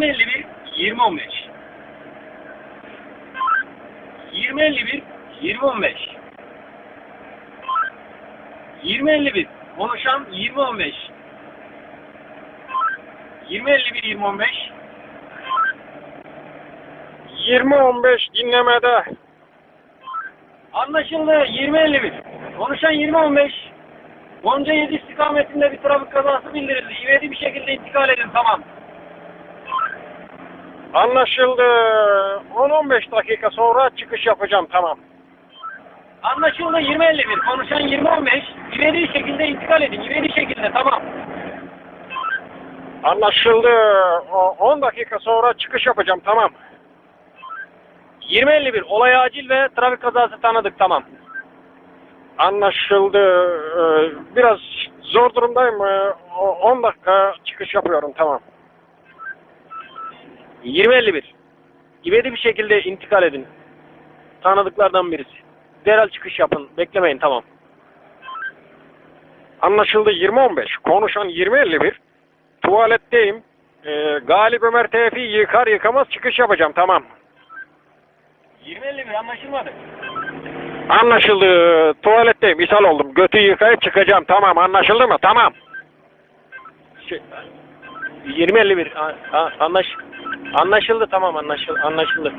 2051 2015 2051 2015 2051 konuşan 2015 2051 2015 20-15 dinlemede. Anlaşıldı 2051 konuşan 2015 Gonca 7 istikametinde bir trafik kazası bildirildi. İvedi bir şekilde intikal edin tamam. Anlaşıldı. 10-15 dakika sonra çıkış yapacağım tamam. Anlaşıldı 2051 konuşan 2015 İvedi şekilde intikal edin. İvedi şekilde tamam. Anlaşıldı. O- 10 dakika sonra çıkış yapacağım tamam. 2051 olay acil ve trafik kazası tanıdık tamam. Anlaşıldı. Ee, Biraz zor durumdayım. Ee, o- 10 dakika çıkış yapıyorum tamam. 2051 İvedi bir şekilde intikal edin. Tanıdıklardan birisi. Derhal çıkış yapın. Beklemeyin tamam. Anlaşıldı 20-15. Konuşan 20-51. Tuvaletteyim. Ee, Galip Ömer Tevfi yıkar yıkamaz çıkış yapacağım tamam. 2051 anlaşılmadı. Anlaşıldı. Tuvaletteyim. ishal oldum. Götü yıkayıp çıkacağım. Tamam. Anlaşıldı mı? Tamam. Şey, 2051 a- a- anlaş anlaşıldı tamam anlaşıldı anlaşıldı.